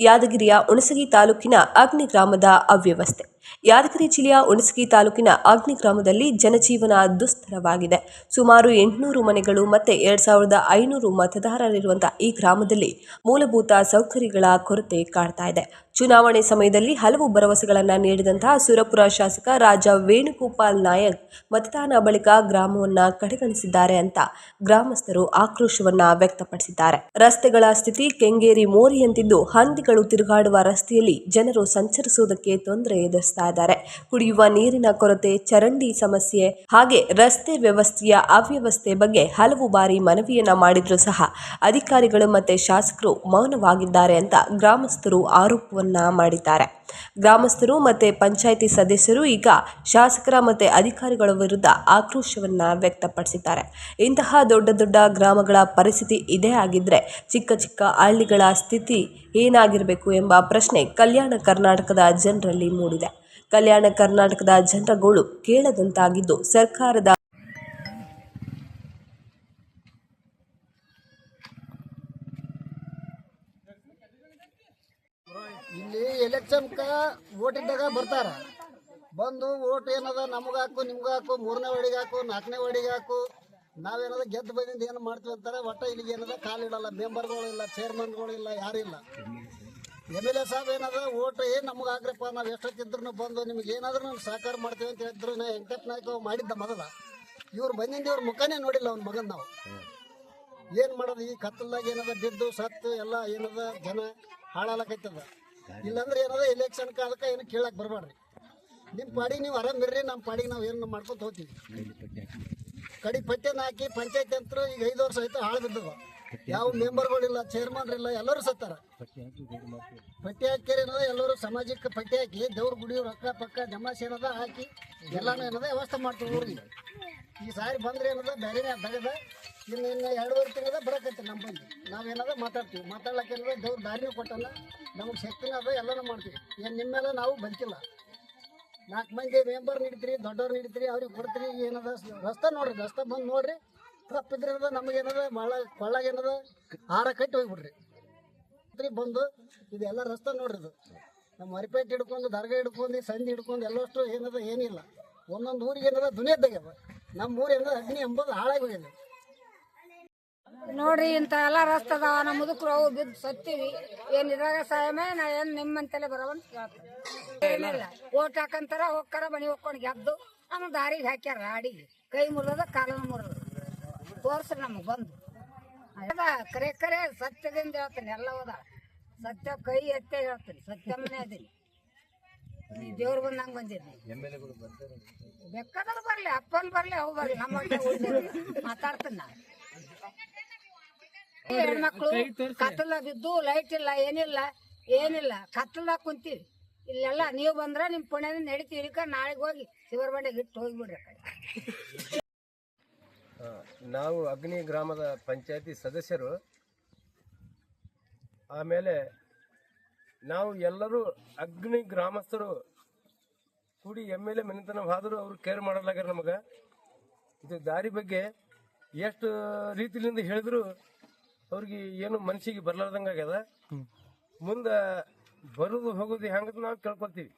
ಯಾದಗಿರಿಯ ಹುಣಸಗಿ ತಾಲೂಕಿನ ಅಗ್ನಿ ಗ್ರಾಮದ ಅವ್ಯವಸ್ಥೆ. ಯಾದಗಿರಿ ಜಿಲ್ಲೆಯ ಉಣಸ್ಗಿ ತಾಲೂಕಿನ ಅಗ್ನಿ ಗ್ರಾಮದಲ್ಲಿ ಜನಜೀವನ ದುಸ್ತರವಾಗಿದೆ. ಸುಮಾರು ಎಂಟುನೂರು ಮನೆಗಳು ಮತ್ತೆ ಎರಡ್ ಸಾವಿರದ ಐನೂರು ಮತದಾರರಿರುವಂತಹ ಈ ಗ್ರಾಮದಲ್ಲಿ ಮೂಲಭೂತ ಸೌಕರ್ಯಗಳ ಕೊರತೆ ಕಾಡ್ತಾ ಇದೆ. ಚುನಾವಣೆ ಸಮಯದಲ್ಲಿ ಹಲವು ಭರವಸೆಗಳನ್ನು ನೀಡಿದಂತಹ ಸುರಪುರ ಶಾಸಕ ರಾಜ ವೇಣುಗೋಪಾಲ್ ನಾಯಕ್ ಮತದಾನ ಬಳಿಕ ಗ್ರಾಮವನ್ನ ಕಡೆಗಣಿಸಿದ್ದಾರೆ ಅಂತ ಗ್ರಾಮಸ್ಥರು ಆಕ್ರೋಶವನ್ನ ವ್ಯಕ್ತಪಡಿಸಿದ್ದಾರೆ. ರಸ್ತೆಗಳ ಸ್ಥಿತಿ ಕೆಂಗೇರಿ ಮೋರಿಯಂತಿದ್ದು ಹಂದಿಗಳು ತಿರುಗಾಡುವ ರಸ್ತೆಯಲ್ಲಿ ಜನರು ಸಂಚರಿಸುವುದಕ್ಕೆ ತೊಂದರೆ ಎದುರಿಸ್ತಾ ಇದ್ದಾರೆ. ಕುಡಿಯುವ ನೀರಿನ ಕೊರತೆ, ಚರಂಡಿ ಸಮಸ್ಯೆ, ಹಾಗೆ ರಸ್ತೆ ವ್ಯವಸ್ಥೆಯ ಅವ್ಯವಸ್ಥೆ ಬಗ್ಗೆ ಹಲವು ಬಾರಿ ಮನವಿಯನ್ನ ಮಾಡಿದ್ರು ಸಹ ಅಧಿಕಾರಿಗಳು ಮತ್ತೆ ಶಾಸಕರು ಮೌನವಾಗಿದ್ದಾರೆ ಅಂತ ಗ್ರಾಮಸ್ಥರು ಆರೋಪವನ್ನ ಮಾಡಿದ್ದಾರೆ. ಗ್ರಾಮಸ್ಥರು ಮತ್ತೆ ಪಂಚಾಯಿತಿ ಸದಸ್ಯರು ಈಗ ಶಾಸಕರ ಮತ್ತೆ ಅಧಿಕಾರಿಗಳ ವಿರುದ್ಧ ಆಕ್ರೋಶವನ್ನ ವ್ಯಕ್ತಪಡಿಸಿದ್ದಾರೆ. ಇಂತಹ ದೊಡ್ಡ ದೊಡ್ಡ ಗ್ರಾಮಗಳ ಪರಿಸ್ಥಿತಿ ಇದೇ ಆಗಿದ್ರೆ ಚಿಕ್ಕ ಚಿಕ್ಕ ಹಳ್ಳಿಗಳ ಸ್ಥಿತಿ ಏನಾಗಿರಬೇಕು ಎಂಬ ಪ್ರಶ್ನೆ ಕಲ್ಯಾಣ ಕರ್ನಾಟಕದ ಜನರಲ್ಲಿ ಮೂಡಿದೆ. ಕಲ್ಯಾಣ ಕರ್ನಾಟಕದ ಜನರಗಳು ಕೇಳದಂತಾಗಿದ್ದು, ಸರ್ಕಾರದ ಇಲ್ಲಿ ಎಲೆಕ್ಷನ್ಕ ಓಟ್ ಬರ್ತಾರ. ಬಂದು ಓಟ್ ಏನದ ನಮಗ ಹಾಕು, ನಿಮ್ಗ ಹಾಕು, ಮೂರನೇ ವಡಿಗೆ ಹಾಕು, ನಾಲ್ಕನೇ ವಡಿಗೆ ಹಾಕು, ನಾವೇನದ ಗೆದ್ದು ಬಂದಿದ್ದು ಏನು ಮಾಡ್ತೀವಿ ಅಂತಾರೆ, ಒಟ್ಟ ಇಲ್ಲಿಗೆ ಏನದ ಕಾಲಿಡಲ್ಲ ಮೆಂಬರ್ಗಳು ಇಲ್ಲ ಚೇರ್ಮನ್ಗಳು ಇಲ್ಲ ಯಾರಿಲ್ಲ ಎಂ ಎಲ್ ಎ ಸಾಹೇಬ್ ಏನದ ಓಟ್ ಏನ್ ನಮ್ಗೆ ಆಗ್ರಪ್ಪ, ನಾವು ಎಷ್ಟೊತ್ತಿದ್ರು ಬಂದು ನಿಮ್ಗೆ ಏನಾದ್ರೂ ನಾನು ಸಹಕಾರ ಮಾಡ್ತೀವಿ ಅಂತ ಹೇಳಿದ್ರು ನಾ ವೆಂಕಟ ನಾಯ್ಕ ಮಾಡಿದ್ದ ಮೊದಲ ಇವ್ರು ಬಂದಿಂದ ಇವ್ರ ಮುಖನೇ ನೋಡಿಲ್ಲ ಅವ್ನ ಮಗನ್ ನಾವು. ಏನ್ ಮಾಡೋದು, ಈ ಕತ್ತಲ್ದಾಗ ಏನದ ಬಿದ್ದು ಸತ್ತು ಎಲ್ಲ ಏನದ ಜನ ಹಾಳಾಲಕೈತದ ಇಲ್ಲಾಂದ್ರೆ ಏನದ ಎಲೆಕ್ಷನ್ ಕಾಲಕ್ಕೆ ಏನು ಕೇಳಕ್ ಬರಬೇಡ್ರಿ ನಿಮ್ಮ ಪಾಡಿಗೆ ನೀವು ಆರಾಮಿರ್ರಿ ನಮ್ಮ ಪಾಡಿಗೆ ನಾವು ಏನು ಮಾಡ್ಕೊತ ಹೋಗ್ತೀವಿ. ಕಡಿ ಪಟ್ಟೆನ ಹಾಕಿ, ಪಂಚಾಯತ್ ಅಂತ ಈಗ ಐದು ವರ್ಷ ಆಯ್ತು ಹಾಳು ಬಿದ್ದದ. ಯಾವ ಮೆಂಬರ್ಗಳಿಲ್ಲ ಚೇರ್ಮನ್ ಇಲ್ಲ ಎಲ್ಲರೂ ಸತ್ತಾರ. ಪಟ್ಟಿ ಹಾಕ್ಯಾರ ಏನದ ಎಲ್ಲರೂ ಸಮಾಜಕ್ಕೆ ಪಟ್ಟಿ ಹಾಕಿ ದೇವ್ರ ಗುಡಿ ರೊಕ್ಕ ಪಕ್ಕ ಜಮಾಸಿ ಏನದ ಹಾಕಿ ಎಲ್ಲಾನು ಏನದ ವ್ಯವಸ್ಥೆ ಮಾಡ್ತೀವಿ ಊರಿಗೆ. ಈ ಸಾರಿ ಬಂದ್ರೆ ಏನದ ಬೇರೆನೇ ತಗದ ಇನ್ನು ಇನ್ನು ಎರಡುವರೆ ತಿಂಗಳದ ಬರಕತ್ತೆ ನಮ್ಮ ಬಂದು ನಾವೇನದ ಮಾತಾಡ್ತೀವಿ. ಮಾತಾಡ್ಲಕ್ಕೆ ಏನದ ದೇವ್ರ ದಾರಿನೂ ಕೊಟ್ಟಲ್ಲ ನಮಗೆ ಶಕ್ತಿನ ಅದ ಎಲ್ಲನೂ ಮಾಡ್ತೀವಿ. ಏನು ನಿಮ್ಮ ಮೇಲೆ ನಾವು ಬಂತಿಲ್ಲ. ನಾಲ್ಕು ಮಂದಿ ಮೆಂಬರ್ ನೀಡ್ತೀರಿ ದೊಡ್ಡವ್ರು ನೀಡ್ತೀರಿ ಅವ್ರಿಗೆ ಕೊಡ್ತೀರಿ ಏನದ ರಸ್ತೆ ನೋಡ್ರಿ ರಸ್ತೆ ಬಂದು ನೋಡ್ರಿ ತಪ್ಪಿದ್ರೆ ಏನದ ನಮಗೇನದ ಮಳ, ಕೊಳ್ಳಾಗ ಏನದ, ಹಾರ ಕಟ್ಟಿ ಹೋಗ್ಬಿಡ್ರಿ ಬಂದು ಇದೆಲ್ಲ ರಸ್ತೆ ನೋಡ್ರಿ ಇದು. ನಮ್ಮ ಮರಿಪೇಟೆ ಹಿಡ್ಕೊಂಡು, ದರ್ಗಾ ಹಿಡ್ಕೊಂಡು ಸಂಧಿ ಹಿಡ್ಕೊಂಡು ಎಲ್ಲಷ್ಟು ಏನದ, ಏನಿಲ್ಲ. ಒಂದೊಂದು ಊರಿಗೆ ಏನದ ದುನಿಯದ್ದಾಗ್ಯದ ನಮ್ಮ ಊರು ಏನದ, ಅಗ್ನಿ ಎಂಬುದು ಹಾಳಾಗಿ ಹೋಗಿದೆ ನೋಡ್ರಿ, ಇಂಥ ಎಲ್ಲ ರಸ್ತೆ ಅದಾವ ನಮ್ಮ ಮುದುಕರು ಅವು ಬಿದ್ದು ಸತ್ತೀವಿ. ಏನ್ ಇದ್ರಾಗ ಸಾಯಮೇ, ನಾ ಏನ್ ನಿಮ್ಮಂತಲೇ ಬರವಂತ ಏನಿಲ್ಲ. ಓಟ್ ಹಾಕಂತಾರ ಹೋಗ್ತಾರ ಮನೆ ಹೋಗ್ಕೊಂಡು ಗೆದ್ದು ನಮ್ಮ ದಾರಿಗೆ ಹಾಕ್ಯಾರ ಅಡಿಗೆ ಕೈ ಮುರಿದ ಕಾಲನ ಮುರಿದ ತೋರ್ಸ್ರಿ ನಮಗೆ ಬಂದು. ಅದ ಕರೆ ಕರೆ ಸತ್ಯದಿಂದ ಹೇಳ್ತೀನಿ ಎಲ್ಲ ಹೋದ. ಸತ್ಯ ಕೈ ಎತ್ತೆ ಹೇಳ್ತೀನಿ ಸತ್ಯಮನೇ ಅದೀನಿ. ದೇವ್ರು ಬಂದಂಗೆ ಬಂದಿದ್ದೀನಿ ಬೇಕಾದ್ರೆ ಬರಲಿ ಅಪ್ಪನ್ ಬರಲಿ ಅವು ಬರ್ಲಿ ನಮ್ಮ. ಮಾತಾಡ್ತೀನಿ ನಾನು. ಹೆಣ್ಮಕ್ಳು ಕತ್ತಲ ಬಿದ್ದು ಲೈಟ್ ಇಲ್ಲ ಏನಿಲ್ಲ ಏನಿಲ್ಲ. ಕತ್ತಲ್ದಾಗ ಕುಂತೀವಿ. ಇಲ್ಲೆಲ್ಲ ನೀವು ಬಂದ್ರೆ ನಿಮ್ಮ ಪುಣ್ಯದಿಂದ ನಡಿತೀವಿ. ಇಳಿಕ ನಾಳೆಗೆ ಹೋಗಿ ಶಿವರ್ ಬಂಡೆಗೆ ಇಟ್ಟು ಹೋಗ್ಬಿಡ್ರಿ ಆ ಕಡೆ. ನಾವು ಅಗ್ನಿ ಗ್ರಾಮದ ಪಂಚಾಯತಿ ಸದಸ್ಯರು. ಆಮೇಲೆ ನಾವು ಎಲ್ಲರೂ ಅಗ್ನಿ ಗ್ರಾಮಸ್ಥರು ಕೂಡಿ ಎಂ ಎಲ್ ಎ ಮನೆತನ ಅವರು ಅವ್ರು ಕೇರ್ ಮಾಡಲಾಗ್ಯಾರ ನಮಗೆ. ಇದು ದಾರಿ ಬಗ್ಗೆ ಎಷ್ಟು ರೀತಿಲಿಂದ ಹೇಳಿದ್ರು ಅವ್ರಿಗೆ ಏನು ಮನಸ್ಸಿಗೆ ಬರ್ಲಾರ್ದಂಗೆ ಆಗ್ಯದ. ಮುಂದೆ ಬರೋದು ಹೋಗೋದು ಹೆಂಗದ ನಾವು ಕೇಳ್ಕೊತೀವಿ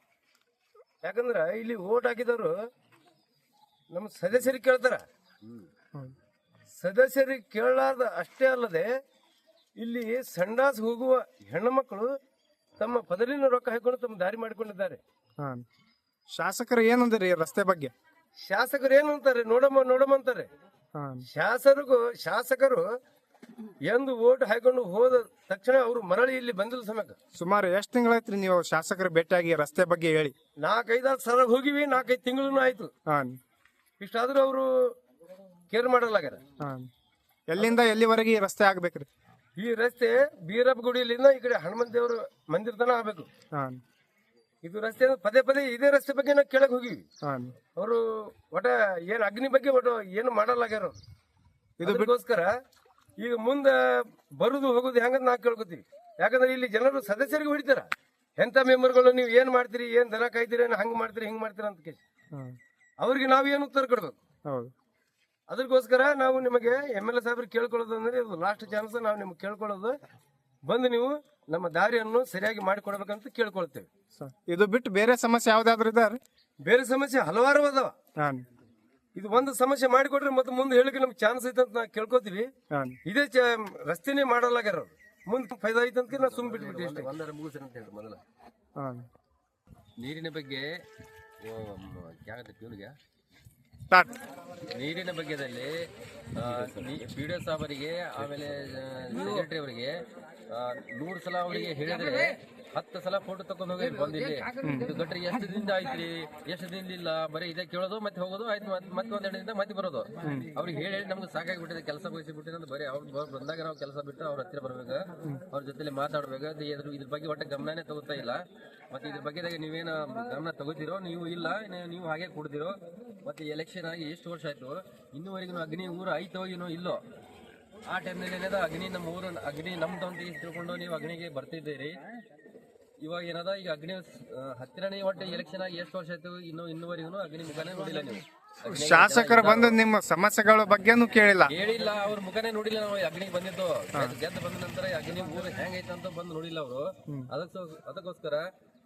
ಯಾಕಂದ್ರೆ ಇಲ್ಲಿ ಓಟ್ ಹಾಕಿದವರು ನಮ್ಮ ಸದಸ್ಯರಿಗೆ ಕೇಳ್ತಾರ. ಸದಸ್ಯರಿಗೆ ಕೇಳಲಾರ್ದ ಅಷ್ಟೇ ಅಲ್ಲದೆ ಇಲ್ಲಿ ಸಂಡಾಸ್ ಹೋಗುವ ಹೆಣ್ಣುಮಕ್ಕಳು ತಮ್ಮ ಪದರಿನ ರೊಕ್ಕ ಹಾಕೊಂಡು ತಮ್ಮ ದಾರಿ ಮಾಡಿಕೊಂಡಿದ್ದಾರೆ. ಹಾಂ. ಶಾಸಕರು ಏನಂದ್ರಿ ರಸ್ತೆ ಬಗ್ಗೆ? ಶಾಸಕರು ಏನು ಅಂತಾರೆ ನೋಡಮ್ಮ ನೋಡಮ್ಮ ಅಂತಾರೆ. ಶಾಸಕರು ಶಾಸಕರಿಗೂ ಶಾಸಕರು ಎಂದು ಓಟ್ ಹಾಕೊಂಡು ಹೋದ ತಕ್ಷಣ ಅವರು ಮರಳಿ ಇಲ್ಲಿ ಬಂದಿಲ್ಲ ಸಮಯಕ್ಕೆ ಸುಮಾರು ಎಷ್ಟು ತಿಂಗಳಾಯ್ತ್ರಿ ನೀವು ಶಾಸಕರು ಭೇಟಿಯಾಗಿ ರಸ್ತೆ ಬಗ್ಗೆ ಹೇಳಿ? ನಾಲ್ಕೈದಾರು ಸಲ ಹೋಗಿವಿ ನಾಲ್ಕೈದು ತಿಂಗಳು ಆಯ್ತು. ಹಾಂ. ಇಷ್ಟಾದ್ರೂ ಅವರು ಕೇರ್ ಮಾಡಲಾಗ್ಯಾರ ಎಲ್ಲಿಂದ ಎಲ್ಲಿವರೆಗೆ ಈ ರಸ್ತೆ ಆಗ್ಬೇಕ್ರಿ? ಈ ರಸ್ತೆ ಬೀರಪ್ಪ ಗುಡಿಯಲ್ಲಿಂದ ಈ ಕಡೆ ಹನುಮಂತ ದೇವರು ಮಂದಿರ ತನ ಆಗ್ಬೇಕು. ಇದು ರಸ್ತೆ ಪದೇ ಪದೇ ಇದೇ ರಸ್ತೆ ಬಗ್ಗೆ ನಾವು ಕೇಳಕ್ ಹೋಗಿ ಅವರು ಒಟ ಏನ್ ಅಗ್ನಿ ಬಗ್ಗೆ ಒಟ ಏನು ಮಾಡಲಾಗ್ಯಾರ ಇದಕ್ಕೋಸ್ಕರ ಈಗ ಮುಂದ ಬರುದು ಹೋಗುದು ಹೆಂಗಂತ ನಾವು ಕೇಳ್ಕೊತೀವಿ. ಯಾಕಂದ್ರೆ ಇಲ್ಲಿ ಜನರು ಸದಸ್ಯರಿಗೆ ಹೊಡಿತಾರ. ಎಂತ ಮೆಂಬರ್ಗಳು ನೀವು ಏನ್ ಮಾಡ್ತೀರಿ ಏನ್ ದನ ಕಾಯ್ತೀರಿ ಏನ್ ಹಂಗ್ ಮಾಡ್ತೀರಿ ಹಿಂಗ್ ಮಾಡ್ತೀರಿ ಅಂತ ಕೇಳಿ. ಅವ್ರಿಗೆ ನಾವು ಏನು ಉತ್ತರ ಕೊಡ್ಬೇಕು? ಅದಕ್ಕೋಸ್ಕರ ನಾವು ನಿಮಗೆ ಎಂ ಎಲ್ ಎ ಸಾಹೇಬ್ರಿಗೆ ಕೇಳ್ಕೊಳ್ಳೋದು ಅಂದ್ರೆ ಇದು ಲಾಸ್ಟ್ ಚಾನ್ಸ್ ನಾವು ನಿಮ್ಗೆ ಕೇಳ್ಕೊಳ್ಳೋದು. ಬಂದು ನೀವು ನಮ್ಮ ದಾರಿಯನ್ನು ಸರಿಯಾಗಿ ಮಾಡಿಕೊಡ್ಬೇಕಂತ ಕೇಳ್ಕೊಳ್ತೇವೆ. ಸರ್, ಇದು ಬಿಟ್ಟು ಬೇರೆ ಸಮಸ್ಯೆ ಯಾವ್ದಾದ್ರು ಇದಾರೆ? ಬೇರೆ ಸಮಸ್ಯೆ ಹಲವಾರು ಅದಾವ. ಹಾಂ. ಇದು ಒಂದು ಸಮಸ್ಯೆ ಮಾಡಿಕೊಟ್ರೆ ಮತ್ತೆ ಮುಂದೆ ಹೇಳಿಕೆ ನಮ್ಗೆ ಚಾನ್ಸ್ ಐತೆ ಅಂತ ನಾವು ಕೇಳ್ಕೊತೀವಿ. ಇದೇ ಚ ರಸ್ತೆನೇ ಮಾಡಲಾಗ್ಯಾರ ಅವ್ರು. ಮುಂದೆ ಫೈದಾ ಐತೆ ಅಂತ ನಾವು ಸುಮ್ ಬಿಟ್ಬಿಟ್ಟು ಅಷ್ಟೇ. ಒಂದರ ಮುಗಿಸ್ರಿ ಅಂತ ಹೇಳಿ ಮೊದಲ. ಹಾಂ. ನೀರಿನ ಬಗ್ಗೆ ಯಾಕಂತ ಸ್ಟಾರ್ಟ್. ನೀರಿನ ಬಗ್ಗೆದಲ್ಲಿ ಪಿ ಡಿ ಅವರಿಗೆ ಆಮೇಲೆ ಸೆಕ್ರೆಟರಿ ಅವರಿಗೆ ನೂರು ಸಲ ಅವರಿಗೆ ಹೇಳಿದ್ರೆ ಹತ್ತು ಸಲ ಫೋಟೋ ತಕೊಂಡು ಹೋಗಿ ಇದು ಗಟ್ರಿ ಎಷ್ಟು ದಿನ ಆಯ್ತ್ರಿ? ಎಷ್ಟು ದಿನ ಇಲ್ಲ? ಬರೀ ಇದೇ ಕೇಳೋದು ಮತ್ತೆ ಹೋಗೋದು ಆಯ್ತು ಮತ್ತೆ ಒಂದೆರಡು ದಿನ ಮತ್ತೆ ಬರೋದು. ಅವ್ರಿಗೆ ಹೇಳಿ ಹೇಳಿ ನಮ್ಗೆ ಸಾಕಾಗಿಬಿಟ್ಟಿದೆ ಕೆಲಸ ಬಯಸಿಬಿಟ್ಟಿದೆ ಅಂತ ಬರೀ ಅವ್ರು ಬಂದಾಗ ನಾವು ಕೆಲಸ ಬಿಟ್ಟು ಅವ್ರ ಹತ್ತಿರ ಬರ್ಬೇಕು. ಅವ್ರ ಜೊತೆ ಮಾತಾಡ್ಬೇಕು. ಅದು ಇದ್ರ ಇದ್ರ ಬಗ್ಗೆ ಒಟ್ಟ ಗಮನನೇ ತಗೋತಾ ಇಲ್ಲ. ಮತ್ತೆ ಇದ್ರ ಬಗ್ಗೆ ನೀವೇನು ಗಮನ ತಗೋತಿರೋ ನೀವು ಇಲ್ಲ ನೀವು- ನೀವು ಹಾಗೆ ಕೊಡ್ತಿರೋ ಮತ್ತೆ ಎಲೆಕ್ಷನ್ ಆಗಿ ಎಷ್ಟು ವರ್ಷ ಆಯ್ತು? ಇನ್ನೂವರೆಗೂ ಅಗ್ನಿ ಊರು ಆಯ್ತೋ ಏನೋ ಇಲ್ಲೋ? ಆ ಟೈಮ್ನಲ್ಲಿ ಏನದ? ಅಗ್ನಿ ನಮ್ಮ ಊರು ಅಗ್ನಿ ನಮ್ದು ಅಂತ ತಿಳ್ಕೊಂಡು ನೀವು ಅಗ್ನಿಗೆ ಬರ್ತಿದ್ದೀರಿ. ಇವಾಗ ಏನದ? ಈಗ ಅಗ್ನಿ ಹತ್ತಿರನೇ ಒಟ್ಟು ಎಲೆಕ್ಷನ್ ಆಗಿ ಎಷ್ಟು ವರ್ಷ ಆಯ್ತು? ಇನ್ನು ಇನ್ನುವರೆಗೂ ಅಗ್ನಿ ಮುಖನೇ ನೋಡಿಲ್ಲ ನೀವು. ಶಾಸಕರ ಬಂದು ನಿಮ್ಮ ಸಮಸ್ಯೆಗಳ ಬಗ್ಗೆನೂ ಕೇಳಿಲ್ಲ. ಹೇಳಿಲ್ಲ ಅವ್ರ ಮುಖನೇ ನೋಡಿಲ್ಲ ನಾವು ಅಗ್ನಿ ಬಂದಿದ್ದು. ಗೆದ್ದು- ಬಂದ ನಂತರ ಅಗ್ನಿ ಊರು ಹೆಂಗೈತೆ ಅಂತ ಬಂದು ನೋಡಿಲ್ಲ ಅವರು. ಅದಕ್ಕೆ ಅದಕ್ಕೋಸ್ಕರ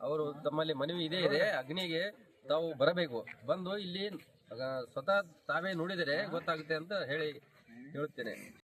ಅವರು ತಮ್ಮಲ್ಲಿ ಮನವಿ ಇದೆ ಇದೆ ಅಗ್ನಿಗೆ ತಾವು ಬರಬೇಕು. ಬಂದು ಇಲ್ಲಿ ಸ್ವತಃ ತಾವೇ ನೋಡಿದರೆ ಗೊತ್ತಾಗುತ್ತೆ ಅಂತ ಹೇಳಿ ಹೇಳುತ್ತೇನೆ.